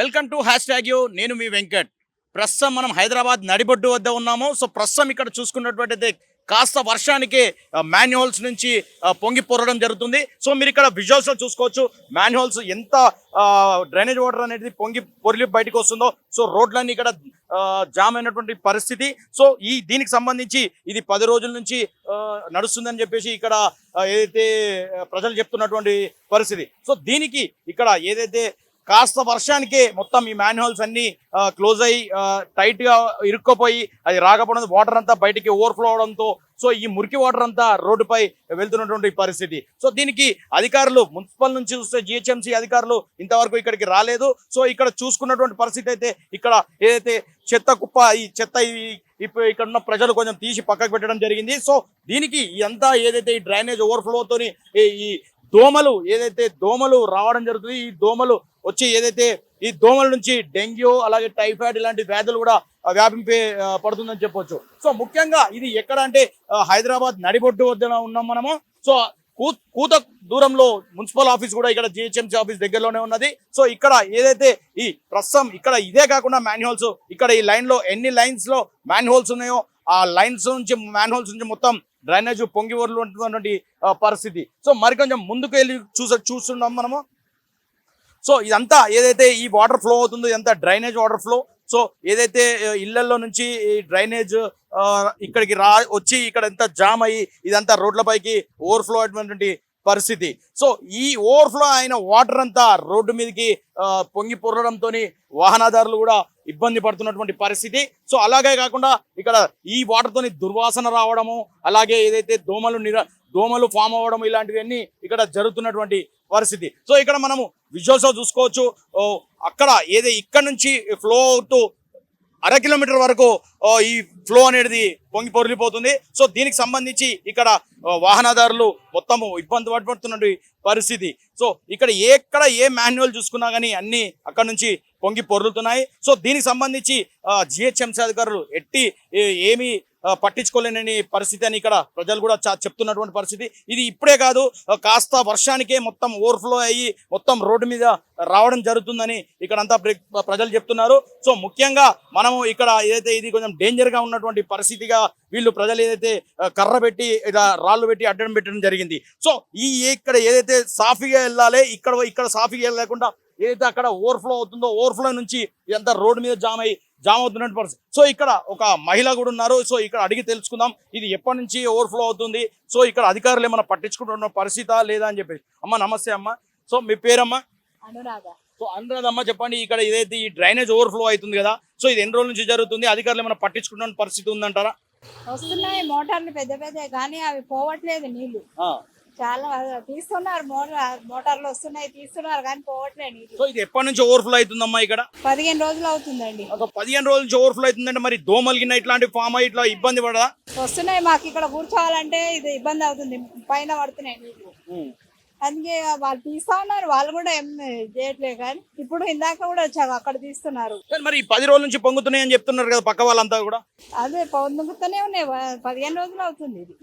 Welcome to hashtag U. నేను మీ వెంకట్. ప్రస్తుతం మనం హైదరాబాద్ నడిబొడ్డు వద్ద ఉన్నాము. సో ప్రస్తుతం ఇక్కడ చూసుకున్నటువంటిది కాస్త వర్షానికి మాన్యువల్స్ నుంచి పొంగి పొరడం జరుగుతుంది. సో మీరు ఇక్కడ విజువల్స్లో చూసుకోవచ్చు. మాన్యువల్స్ ఎంత డ్రైనేజ్ వాటర్ అనేది పొంగి పొరిలి బయటకు వస్తుందో సో రోడ్లన్నీ ఇక్కడ జామ్ అయినటువంటి పరిస్థితి. సో ఈ దీనికి సంబంధించి ఇది పది రోజుల నుంచి నడుస్తుందని చెప్పేసి ఇక్కడ ఏదైతే ప్రజలు చెప్తున్నటువంటి పరిస్థితి. సో దీనికి ఇక్కడ ఏదైతే కాస్త వర్షానికే మొత్తం ఈ మాన్యువల్స్ అన్ని క్లోజ్ అయ్యి టైట్గా ఇరుక్కుపోయి అది రాకపోవడం వాటర్ అంతా బయటికి ఓవర్ఫ్లో అవడంతో సో ఈ మురికి వాటర్ అంతా రోడ్డుపై వెళ్తున్నటువంటి పరిస్థితి. సో దీనికి అధికారులు మున్సిపల్ నుంచి చూస్తే జిహెచ్ఎంసీ అధికారులు ఇంతవరకు ఇక్కడికి రాలేదు. సో ఇక్కడ చూసుకున్నటువంటి పరిస్థితి అయితే ఇక్కడ ఏదైతే చెత్త కుప్ప ఈ చెత్త ఇప్పుడు ఇక్కడ ఉన్న ప్రజలు కొంచెం తీసి పక్కకు పెట్టడం జరిగింది. సో దీనికి ఇదంతా ఏదైతే ఈ డ్రైనేజ్ ఓవర్ఫ్లోతోని ఈ దోమలు ఏదైతే దోమలు రావడం జరుగుతుంది ఈ దోమలు వచ్చి ఏదైతే ఈ దోమల నుంచి డెంగ్యూ అలాగే టైఫాయిడ్ ఇలాంటి వ్యాధులు కూడా వ్యాపింపే పడుతుందని చెప్పొచ్చు. సో ముఖ్యంగా ఇది ఎక్కడ అంటే హైదరాబాద్ నడిబొడ్డు వద్ద ఉన్నాం మనము. సో కూత దూరంలో మున్సిపల్ ఆఫీస్ కూడా ఇక్కడ జిహెచ్ఎంసీ ఆఫీస్ దగ్గరలోనే ఉన్నది. సో ఇక్కడ ఏదైతే ఈ ప్రస్తుతం ఇక్కడ ఇదే కాకుండా మాన్యువల్స్ ఇక్కడ ఈ లైన్లో ఎన్ని లైన్స్లో మాన్యువల్స్ ఉన్నాయో ఆ లైన్స్ నుంచి మాన్యువల్స్ నుంచి మొత్తం డ్రైనేజ్ పొంగి ఉన్నటువంటి పరిస్థితి. సో మరి కొంచెం ముందుకు వెళ్ళి చూస చూస్తున్నాం మనము. సో ఇదంతా ఏదైతే ఈ వాటర్ ఫ్లో అవుతుందో ఇదంతా డ్రైనేజ్ వాటర్ ఫ్లో. సో ఏదైతే ఇళ్ళలో నుంచి ఈ డ్రైనేజ్ ఇక్కడికి రా వచ్చి ఇక్కడ ఎంత జామ్ అయ్యి ఇదంతా రోడ్లపైకి ఓవర్ఫ్లో అయినటువంటి పరిస్థితి. సో ఈ ఓవర్ఫ్లో అయిన వాటర్ అంతా రోడ్డు మీదకి పొంగి పొరడంతో వాహనదారులు కూడా ఇబ్బంది పడుతున్నటువంటి పరిస్థితి. సో అలాగే కాకుండా ఇక్కడ ఈ వాటర్ తోని దుర్వాసన రావడము అలాగే ఏదైతే దోమలు నిర దోమలు ఫామ్ అవ్వడం ఇలాంటివన్నీ ఇక్కడ జరుగుతున్నటువంటి పరిస్థితి. సో ఇక్కడ మనము విజువల్స్లో చూసుకోవచ్చు. అక్కడ ఏదో ఇక్కడ నుంచి ఫ్లో అవుతూ అర కిలోమీటర్ వరకు ఈ ఫ్లో అనేది పొంగి పొరిలిపోతుంది. సో దీనికి సంబంధించి ఇక్కడ వాహనదారులు మొత్తము ఇబ్బంది పడుతున్నటువంటి పరిస్థితి. సో ఇక్కడ ఎక్కడ ఏ మాన్యువల్ చూసుకున్నా కానీ అన్ని అక్కడ నుంచి పొంగి పొర్లుతున్నాయి. సో దీనికి సంబంధించి జిహెచ్ఎంసీ అధికారులు ఎట్టి ఏమి ఏమీ పట్టించుకోలేని పట్టించుకోలేనని పరిస్థితి అని ఇక్కడ ప్రజలు కూడా చా- చెప్తున్నటువంటి పరిస్థితి. ఇది ఇప్పుడే కాదు కాస్త వర్షానికే మొత్తం ఓవర్ఫ్లో అయ్యి మొత్తం రోడ్డు మీద రావడం జరుగుతుందని ఇక్కడంతా ప్రజలు చెప్తున్నారు. సో ముఖ్యంగా మనము ఇక్కడ ఏదైతే ఇది కొంచెం డేంజర్గా ఉన్నటువంటి పరిస్థితిగా వీళ్ళు ప్రజలు ఏదైతే కర్ర పెట్టి రాళ్ళు పెట్టి అడ్డం పెట్టడం జరిగింది. సో ఈ ఇక్కడ ఏదైతే సాఫీగా వెళ్ళాలి ఇక్కడ ఇక్కడ సాఫీగా వెళ్ళకుండా ఏదైతే అక్కడ ఓవర్ఫ్లో అవుతుందో ఓవర్ఫ్లో నుంచి ఇదంతా రోడ్డు మీద జామ్ అయ్యి జామ్ అవుతున్నట్టు పరిస్థితి. సో ఇక్కడ ఒక మహిళ కూడా ఉన్నారు. సో ఇక్కడ అడిగి తెలుసుకుందాం. ఇది ఎప్పటి నుంచి ఓవర్ఫ్లో అవుతుంది? సో ఇక్కడ అధికారులు ఏమైనా పట్టించుకుంటున్న పరిస్థితా లేదా అని చెప్పేసి. అమ్మ నమస్తే అమ్మ. సో మీ పేరమ్మా? అనురాధ. సో అనురాధ అమ్మ చెప్పండి. ఇక్కడ ఏదైతే ఈ డ్రైనేజ్ ఓవర్ఫ్లో అవుతుంది కదా. సో ఇది ఎన్ని రోజుల నుంచి జరుగుతుంది? అధికారులు ఏమైనా పట్టించుకుంటున్న పరిస్థితి ఉందంటారా? వస్తున్నాయి. మోటార్లు పెద్ద పెద్ద కానీ అవి పోవట్లేదు నీళ్ళు. చాలా తీస్తున్నారు. మోటార్ మోటార్లు వస్తున్నాయి తీస్తున్నారు కానీ పోవట్లేదు సో ఇది ఎప్పటి నుంచి ఓవర్ఫ్లో అవుతుందమ్మా ఇక్కడ? పదిహేను రోజులు అవుతుందండి. ఒక పదిహేను రోజుల నుంచి ఓవర్ఫ్లో అవుతుందంటే మరి దోమలు గిన్నె ఇట్లాంటి ఫామ్ అయ్యి ఇట్లా ఇబ్బంది పడదా? వస్తున్నాయి మాకు ఇక్కడ కూర్చోవాలంటే ఇది ఇబ్బంది అవుతుంది. పైన పడుతున్నాయి నీళ్ళు అందుకే వాళ్ళు తీస్తా ఉన్నారు. వాళ్ళు కూడా ఏం చేయట్లేదు కానీ ఇప్పుడు ఇందాక కూడా వచ్చారు అక్కడ తీస్తున్నారు. మరి ఈ పది రోజుల నుంచి పొంగుతున్నాయి అని చెప్తున్నారు కదా పక్క వాళ్ళంతా కూడా? అదే పొందుకుతూనే ఉన్నాయి. పదిహేను రోజులు అవుతుంది ఇది.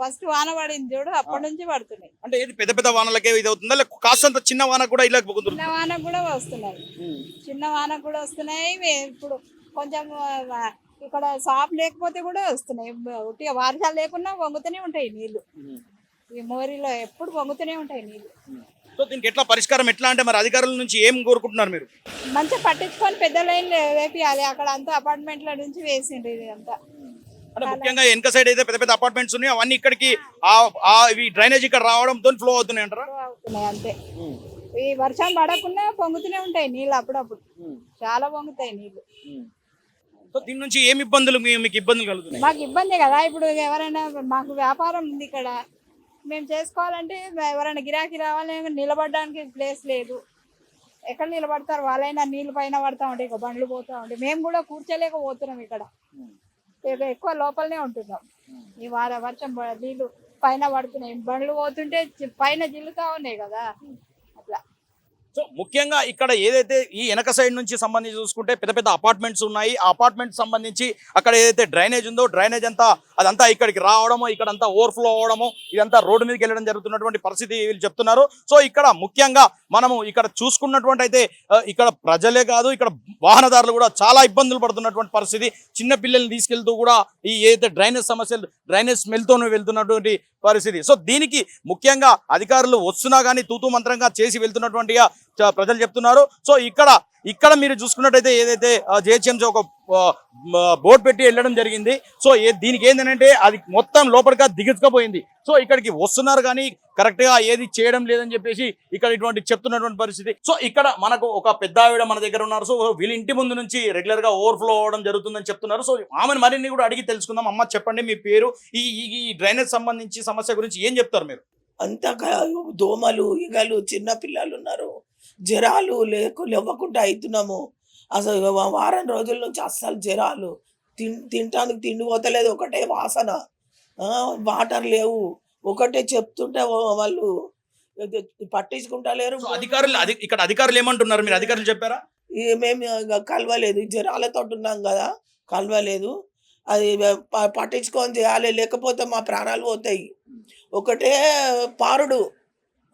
ఫస్ట్ వాన పడింది చూడు అప్పటి నుంచి పడుతున్నాయి. అంటే ఇది పెద్ద పెద్ద వానలకే ఇది అవుతుందా? లేక కాస్తంత చిన్న వాన కూడా ఇలా పొంగుతుంది? చిన్న వాన కూడా వస్తున్నాయి. చిన్న వాన కూడా వస్తున్నాయి. ఇప్పుడు కొంచెం ఇక్కడ సాప్ లేకపోతే కూడా వస్తున్నాయి. ఉట్టిగా వర్షాలు లేకున్నా పొంగుతూనే ఉంటాయి నీళ్ళు. ఈ మోరీలో ఎప్పుడు పొంగుతూనే ఉంటాయి నీళ్ళు సో దీనికి ఎట్లా పరిష్కారం ఎట్లా అంటే మరి అధికారుల నుంచి ఏం కోరుకుంటున్నారు మీరు? మంచిగా పట్టించుకొని పెద్ద లైన్ వేపియాలి అక్కడ అంతా అపార్ట్మెంట్ల నుంచి వేసిండ్రు ఇది అంతా అంటే ముఖ్యంగా వెనక సైడ్ అయితే పెద్ద పెద్ద అపార్ట్మెంట్స్ ఉన్నాయి. అవన్నీ ఇక్కడికి ఇవి డ్రైనేజ్ ఇక్కడ రావడంతో ఫ్లో అవుతున్నాయి అంటారా? అవుతున్నాయి అంతే. ఈ వర్షం పడకుండా పొంగుతూనే ఉంటాయి నీళ్ళు అప్పుడప్పుడు. చాలా పొంగుతాయి నీళ్ళు సో దీని నుంచి ఏమి ఇబ్బందులు మీకు ఇబ్బందులు కలుగుతున్నాయి? మాకు ఇబ్బంది కదా. ఇప్పుడు ఎవరైనా మాకు వ్యాపారం ఉంది ఇక్కడ. మేము చేసుకోవాలంటే ఎవరైనా గిరాకీ రావాలి నిలబడడానికి ప్లేస్ లేదు. ఎక్కడ నిలబడతారు? వాళ్ళైనా నీళ్ళు పైన పడతా ఉంటాయి ఇక బండ్లు పోతా ఉంటాయి మేము కూడా కూర్చోలేకపోతున్నాం ఇక్కడ. ఎక్కువ లోపలనే ఉంటున్నాం. ఈ వార వర్షం నీళ్ళు పైన పడుతున్నాయి. బండ్లు పోతుంటే పైన జిల్లుతా ఉన్నాయి కదా. సో ముఖ్యంగా ఇక్కడ ఏదైతే ఈ వెనక సైడ్ నుంచి సంబంధించి చూసుకుంటే పెద్ద పెద్ద అపార్ట్మెంట్స్ ఉన్నాయి. ఆ అపార్ట్మెంట్ సంబంధించి అక్కడ ఏదైతే డ్రైనేజ్ ఉందో డ్రైనేజ్ అంతా అదంతా ఇక్కడికి రావడము ఇక్కడంతా ఓవర్ఫ్లో అవడము ఇదంతా రోడ్డు మీదకి వెళ్ళడం జరుగుతున్నటువంటి పరిస్థితి వీళ్ళు చెప్తున్నారు. సో ఇక్కడ ముఖ్యంగా మనము ఇక్కడ చూసుకున్నటువంటి అయితే ఇక్కడ ప్రజలే కాదు ఇక్కడ వాహనదారులు కూడా చాలా ఇబ్బందులు పడుతున్నటువంటి పరిస్థితి. చిన్న పిల్లల్ని తీసుకెళ్తూ కూడా ఈ ఏదైతే డ్రైనేజ్ సమస్యలు డ్రైనేజ్ స్మెల్తోనూ వెళ్తున్నటువంటి పరిస్థితి. సో దీనికి ముఖ్యంగా అధికారులు వస్తున్నా కానీ తూతు మంత్రంగా చేసి వెళ్తున్నటువంటి ప్రజలు చెప్తున్నారు. సో ఇక్కడ ఇక్కడ మీరు చూసుకున్నట్టయితే ఏదైతే జిహెచ్ఎంసీ ఒక బోర్డు పెట్టి వెళ్ళడం జరిగింది. సో దీనికి ఏంటంటే అది మొత్తం లోపలిగా దిగుచుకపోయింది. సో ఇక్కడికి వస్తున్నారు కానీ కరెక్ట్గా ఏది చేయడం లేదని చెప్పేసి ఇక్కడ ఇటువంటి చెప్తున్నటువంటి పరిస్థితి. సో ఇక్కడ మనకు ఒక పెద్ద ఆవిడ మన దగ్గర ఉన్నారు. సో వీళ్ళ ఇంటి ముందు నుంచి రెగ్యులర్గా ఓవర్ఫ్లో అవ్వడం జరుగుతుందని చెప్తున్నారు. సో ఆమెను మరిన్ని కూడా అడిగి తెలుసుకుందాం. అమ్మ చెప్పండి మీ పేరు ఈ ఈ- డ్రైనేజ్ సంబంధించి సమస్య గురించి ఏం చెప్తారు మీరు? అంతా దోమలు ఈగలు చిన్న పిల్లలు ఉన్నారు. జ్వరాలు లేకు లేవకుండా అవుతున్నాము అసలు వారం రోజుల నుంచి అస్సలు జ్వరాలు. తిన్ తినటానికి తిండి పోతలేదు ఒకటే వాసన. వాటర్ లేవు. ఒకటే చెప్తుంటే వాళ్ళు ఇది పట్టించుకుంటలేరు. సో అధికారులు అధి ఇక్కడ అధికారులు ఏమంటున్నారు? మీరు అధికారులు చెప్పారా? మేము కలవలేదు. జ్వరాలతో ఉన్నాం కదా కలవలేదు. అది పట్టించుకొని చేయాలి. లేకపోతే మా ప్రాణాలు పోతాయి. ఒకటే పారుడు.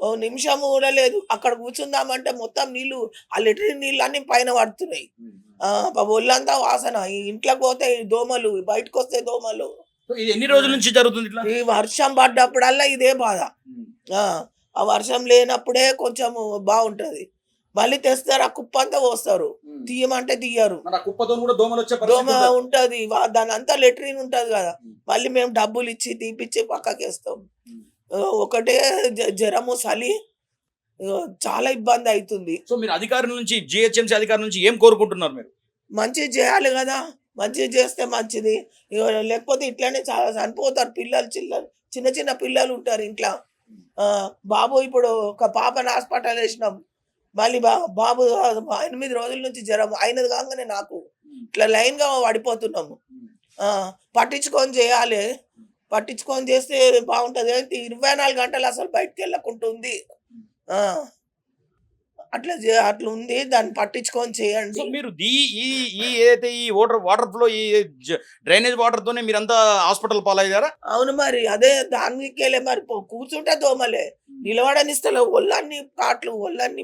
ఓ నిమిషం కూడా లేదు అక్కడ కూర్చుందామంటే మొత్తం నీళ్ళు ఆ లిటరీ నీళ్ళు అన్ని పైన పడుతున్నాయి. ఒళ్ళంతా వాసన. ఇంట్లోకి పోతే దోమలు బయటకు వస్తే దోమలు. ఇది ఎన్ని రోజుల నుంచి జరుగుతుంది ఇట్లా? ఈ వర్షం పడ్డప్పుడల్లా ఇదే బాధ. ఆ, వర్షం లేనప్పుడే కొంచెం బాగుంటది. మళ్ళీ తెస్తారు ఆ కుప్ప అంతా పోస్తారు. తీయమంటే తీయరు. దోమ ఉంటది. దాని అంతా లెట్రిన్ ఉంటది కదా. మళ్ళీ మేము డబ్బులు ఇచ్చి తీపిచ్చి పక్కకేస్తాం. ఒకటే జ్వరము చలి చాలా ఇబ్బంది అవుతుంది సో మీరు అధికారుల నుంచి జిహెచ్ఎంసీ అధికారుల నుంచి ఏం కోరుకుంటున్నారు మీరు? మంచిగా చేయాలి కదా. మంచిగా చేస్తే మంచిది. లేకపోతే ఇట్లానే చాలా చనిపోతారు పిల్లలు చిల్లలు చిన్న చిన్న పిల్లలు ఉంటారు ఇంట్లో. బాబు ఇప్పుడు ఒక పాపని హాస్పిటల్ వేసినాం. మళ్ళీ బా బాబు ఎనిమిది రోజుల నుంచి జ్వరం అయినది కాగానే నాకు. ఇట్లా లైన్గా పడిపోతున్నాము. పట్టించుకొని చేయాలి. పట్టించుకొని చేస్తే బాగుంటుంది. ఇరవై నాలుగు గంటలు అసలు బయటకు వెళ్ళకుంటుంది ఆ, అట్లా అట్లా ఉంది దాన్ని పట్టించుకొని చేయండి. సో మీరు ఈ ఈ ఈ ఏదైతే ఈ వాటర్ వాటర్ ఫ్లో ఈ డ్రైనేజ్ వాటర్ తోనే మీరంతా హాస్పిటల్ పాలయ్యారా? అవును మరి అదే దానికి వెళ్ళే మరి కూర్చుంటే దోమలే. నిలబడనిస్తలే ఒళ్ళన్ని కాట్లు ఒళ్ళన్ని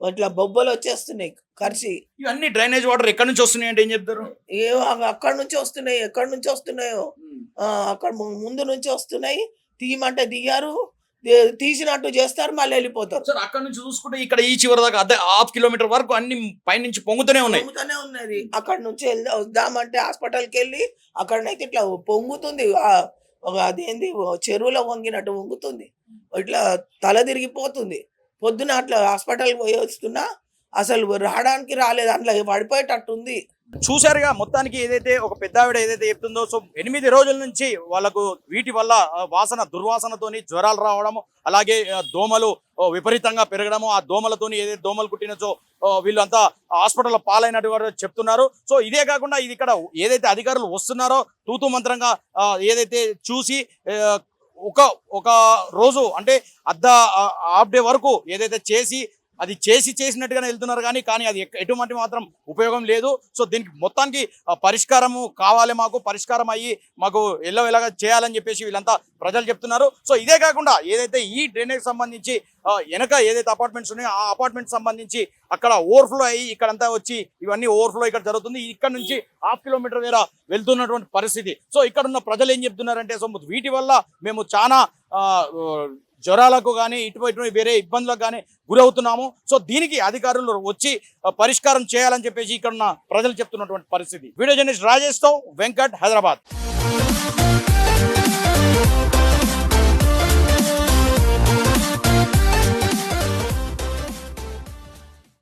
ఇట్లా బొబ్బలు వచ్చేస్తున్నాయి కరిచి ఇవన్నీ డ్రైనేజ్ వాటర్ ఎక్కడి నుంచి వస్తున్నాయి అంటే ఏం చెప్తారు? ఏ అక్కడి నుంచి వస్తున్నాయి ఎక్కడి నుంచి వస్తున్నాయో? ఆ, అక్కడ ముందు నుంచి వస్తున్నాయి. తీయమంటే తీయరు దే- తీసినట్టు చేస్తారు మళ్ళీ వెళ్ళిపోతారు. సార్ అక్కడ నుంచి చూసుకుంటే ఇక్కడ ఈ చివరి దాకా అదే హాఫ్ కిలోమీటర్ వరకు అన్ని పైనుంచి పొంగుతూనే ఉన్నాయి. పొంగుతూనే ఉన్నది. అక్కడ నుంచి వెళ్దా వద్దామంటే హాస్పిటల్కి వెళ్ళి అక్కడనైతే ఇట్లా పొంగుతుంది. అదేంది చెరువులో వంగినట్టు వంగుతుంది. ఇట్లా తల తిరిగిపోతుంది. పొద్దున అట్లా హాస్పిటల్కి పోయి వస్తున్నా అసలు రావడానికి రాలేదు. అట్లా పడిపోయేటట్టు ఉంది చూశారుగా మొత్తానికి ఏదైతే ఒక పెద్ద ఆవిడ ఏదైతే చెప్తుందో సో ఎనిమిది రోజుల నుంచి వాళ్ళకు వీటి వల్ల వాసన దుర్వాసనతోని జ్వరాలు రావడము అలాగే దోమలు విపరీతంగా పెరగడము ఆ దోమలతోని ఏదైతే దోమలు కుట్టినచో వీళ్ళంతా హాస్పిటల్ పాలైనట్టు కూడా చెప్తున్నారు. సో ఇదే కాకుండా ఇది ఇక్కడ ఏదైతే అధికారులు వస్తున్నారో తూతు మంత్రంగా ఏదైతే చూసి ఒక ఒక రోజు అంటే అర్ధ హాఫ్ డే వరకు ఏదైతే చేసి అది చేసి చేసినట్టుగానే వెళ్తున్నారు కానీ కానీ అది ఎటువంటి మాత్రం ఉపయోగం లేదు. సో దీనికి మొత్తానికి పరిష్కారము కావాలి మాకు పరిష్కారం అయ్యి మాకు ఎల్లో ఎలాగా చేయాలని చెప్పేసి వీళ్ళంతా ప్రజలు చెప్తున్నారు. సో ఇదే కాకుండా ఏదైతే ఈ డ్రైనేజ్ సంబంధించి వెనక ఏదైతే అపార్ట్మెంట్స్ ఉన్నాయో ఆ అపార్ట్మెంట్ సంబంధించి అక్కడ ఓవర్ఫ్లో అయ్యి ఇక్కడంతా వచ్చి ఇవన్నీ ఓవర్ఫ్లో ఇక్కడ జరుగుతుంది. ఇక్కడ నుంచి హాఫ్ కిలోమీటర్ వేర వెళ్తున్నటువంటి పరిస్థితి. సో ఇక్కడ ఉన్న ప్రజలు ఏం చెప్తున్నారంటే సో వీటి వల్ల మేము చాలా జ్వరాలకు కానీ ఇటువంటి వేరే ఇబ్బందులకు కానీ గురవుతున్నాము. సో దీనికి అధికారులు వచ్చి పరిష్కారం చేయాలని చెప్పేసి ఇక్కడ ఉన్న ప్రజలు చెప్తున్నటువంటి పరిస్థితి. వీడియో జర్నలిస్ట్ రాజేష్తో వెంకట్ హైదరాబాద్.